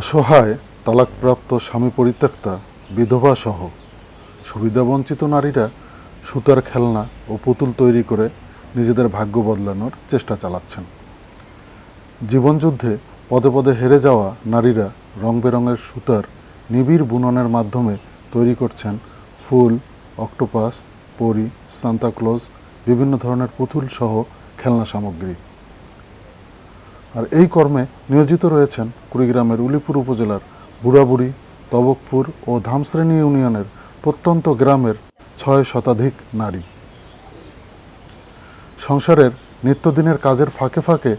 অসহায় তালাকপ্রাপ্ত স্বামী পরিত্যক্তা, বিধবা সহ সুবিধাবঞ্চিত নারীরা সুতার খেলনা ও পুতুল তৈরি করে নিজেদের ভাগ্য বদলানোর চেষ্টা চালাচ্ছেন। জীবনযুদ্ধে পদে পদে হেরে যাওয়া নারীরা রং বেরঙের সুতার নিবিড় বুননের মাধ্যমে তৈরি করছেন ফুল, অক্টোপাস, পরি সান্তাক্লোজ বিভিন্ন ধরনের পুতুল সহ খেলনা সামগ্রী। আর এই কর্মে নিয়োজিত রয়েছেন কুড়িগ্রামের উলিপুর উপজেলার বুড়াবুড়ি, তবকপুর ও ধামশ্রেণী ইউনিয়নের প্রত্যন্ত গ্রামের ছয় শতাধিক নারী। সংসারের নিত্যদিনের কাজের ফাঁকে ফাঁকে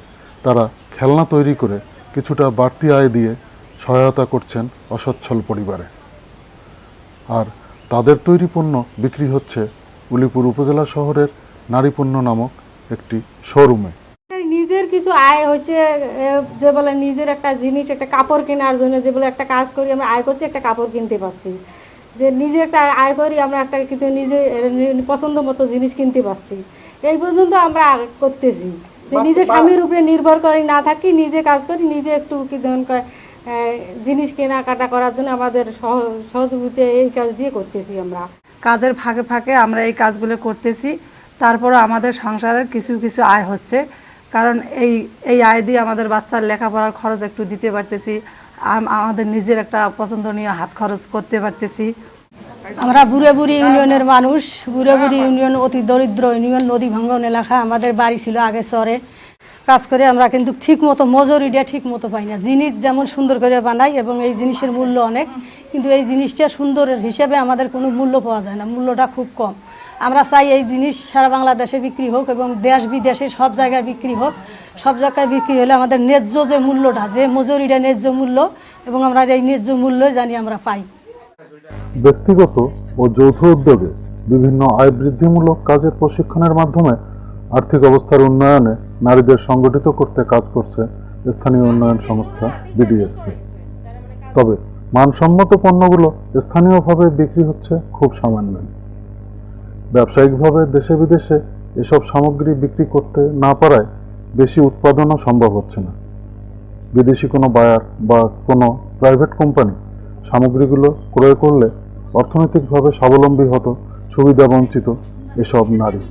তারা খেলনা তৈরি করে কিছুটা বাড়তি আয় দিয়ে সহায়তা করছেন অসচ্ছল পরিবারে। আর তাদের তৈরি পণ্য বিক্রি হচ্ছে উলিপুর উপজেলা শহরের নারী পণ্য নামক একটি শোরুমে। কিছু আয় হচ্ছে যে বলে নিজের একটা জিনিস একটা কাপড় কেনার জন্য যে বলে একটা কাজ করি আমরা আয় করছি একটা কাপড় কিনতে পারছি। যে নিজে একটা আয় করি আমরা একটা কিন্তু নিজে পছন্দ মতো জিনিস কিনতে পারছি। এই পর্যন্ত আমরা করতেছি। যে নিজে স্বামীর উপরে নির্ভর করে না থাকি নিজে কাজ করি নিজে একটু কি ধরুন জিনিস কেনাকাটা করার জন্য আমাদের সহ- সহযোগিতা এই কাজ দিয়ে করতেছি আমরা। কাজের ফাঁকে ফাঁকে আমরা এই কাজগুলো করতেছি। তারপরে আমাদের সংসারের কিছু কিছু আয় হচ্ছে। কারণ এই এই আয় দিয়ে আমাদের বাচ্চার লেখাপড়ার খরচ একটু দিতে পারতেছি। আমাদের নিজের একটা পছন্দনীয় হাত খরচ করতে পারতেছি। আমরা বুড়াবুড়ি ইউনিয়নের মানুষ বুড়াবুড়ি ইউনিয়ন, অতি দরিদ্র ইউনিয়ন, নদী ভাঙ্গন এলাকা আমাদের বাড়ি ছিল আগে চরে। কাজ করে আমরা কিন্তু ঠিক মতো মজুরিটা ঠিক মতো পাই না। জিনিস যেমন সুন্দর করে বানাই এবং এই জিনিসের মূল্য অনেক, কিন্তু এই জিনিসটা সুন্দরের হিসেবে আমাদের কোনো মূল্য পাওয়া যায় না। মূল্যটা খুব কম। আমরা চাই এই জিনিস সারা বাংলাদেশে বিক্রি হোক এবং দেশ বিদেশে সব জায়গায় বিক্রি হোক। সব জায়গায় বিক্রি হলে আমাদের ন্যায্য যে মূল্যটা, যে মজুরিটা ন্যায্য মূল্য এবং আমরা এই ন্যায্য মূল্য জানি আমরা পাই। ব্যক্তিগত ও যৌথ উদ্যোগে বিভিন্ন আয় বৃদ্ধিমূলক কাজের প্রশিক্ষণের মাধ্যমে আর্থিক অবস্থার উন্নয়নে নারীদের সংগঠিত করতে কাজ করছে স্থানীয় উন্নয়ন সংস্থা বিডিএসসি তবে মানসম্মত পণ্যগুলো স্থানীয়ভাবে বিক্রি হচ্ছে খুব সামান্যই ব্যবসায়িকভাবে দেশে বিদেশে এসব সামগ্রী বিক্রি করতে না পারায় বেশি উৎপাদনও সম্ভব হচ্ছে না। বিদেশি কোনো বায়ার বা কোনো প্রাইভেট কোম্পানি সামগ্রীগুলো ক্রয় করলে অর্থনৈতিকভাবে স্বাবলম্বী হতো সুবিধা বঞ্চিত এসব নারী।